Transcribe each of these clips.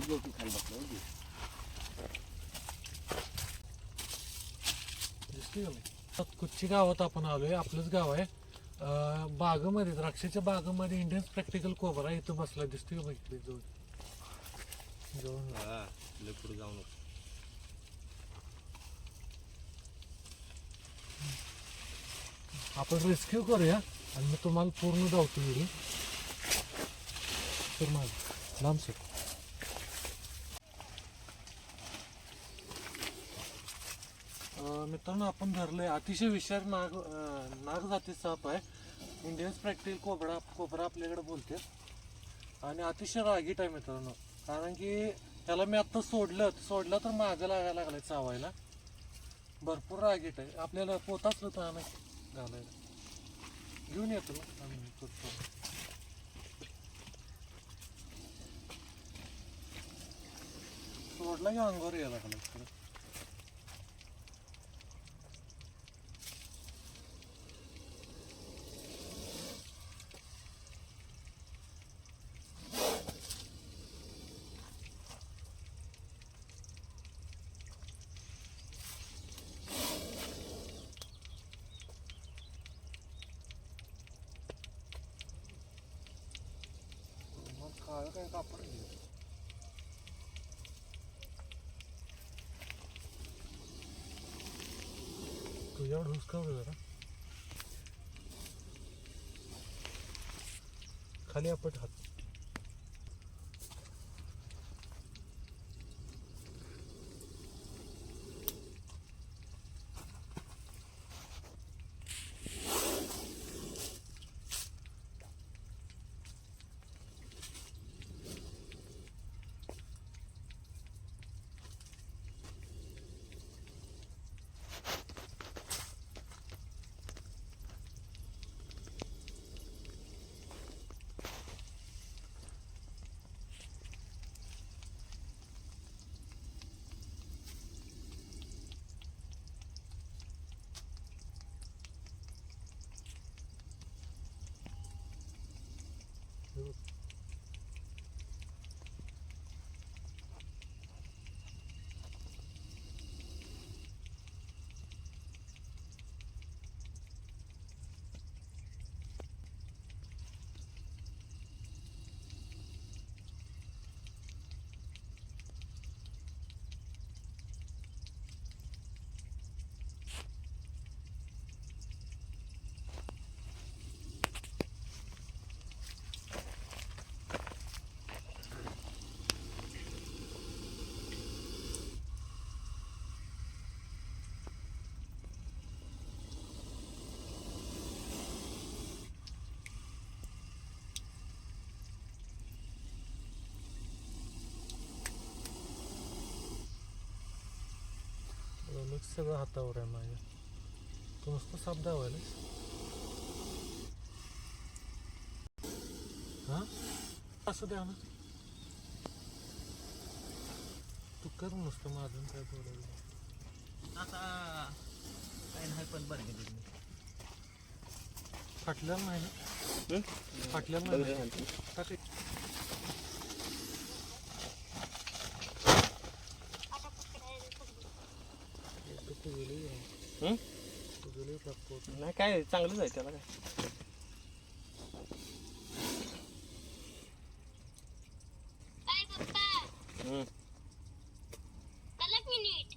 गवती खाली बसला होती दिसतोय का नाही? कुच्ची गावात आपण आलोय? आपलंच गाव आहे. अं, बागेमध्ये द्राक्षाच्या बागेमध्ये इंडियन प्रॅक्टिकल कोबरा इथं बसला दिसतोय का इकडे जवळ जवळ हा लय पुढे जाऊ नको. आपण रेस्क्यू करूया आणि मी तुम्हाला पूर्ण धावतो व्हिडिओ तर माझ लांब सर मित्रांनो आपण धरलंय. अतिशय विशाल नाग नाग जाती साप आहे. इंडियन प्रॅक्टिकल कोबरा कोबरा आपल्याकडे बोलते आणि अतिशय रागीट आहे मित्रांनो. कारण की त्याला मी आत्ता सोडलं. सोडलं तर मागं लागायला लागलाय चावायला. भरपूर रागीट आहे. आपल्याला पोताच होतं तर घालायला. घेऊन येतो आम्ही Atlaya Angora'ya da kalır. kahve kaynakları diyor. तुझ्यावर हुसकाव जरा. खाली आपट हात. सगळं हातावर आहे माझ्या. तू नुसतं साप दावायला हा? असं द्या ना. तू कर नुसतं माझं काय बोलायला आता काय नाही पण बरं गेली फाटल्याला नाही ना? फाटल्याला नाही ना? टाक एक. एक तर तुझ्याला आहे. तुझ्याला लागतो नाही काय चांगलंच आहे त्याला काय. काय पप्पा? हम्म. कलक मिनिट.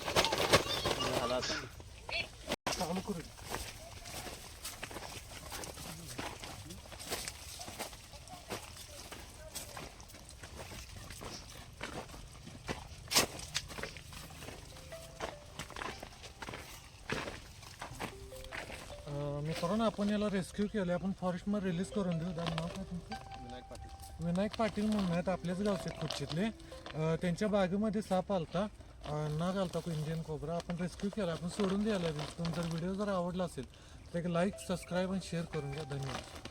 झालं आता. चालू करू मित्रांनो आपण याला रेस्क्यू केलं आपण फॉरेस्टमध्ये रिलीज करून देऊ. त्याचं नाव काय तुमचं? विनायक पाटील. विनायक पाटील म्हणून आहेत. आपल्याच गावचे खुर्चीतले. अं, त्यांच्या बागेमध्ये साप आलता. अं, नाग आलता को इंडियन कोबरा आपण रेस्क्यू केला आपण सोडून द्यायला जर व्हिडिओ जर आवडला असेल तर एक लाईक सबस्क्राईब आणि शेअर करून द्या धन्यवाद.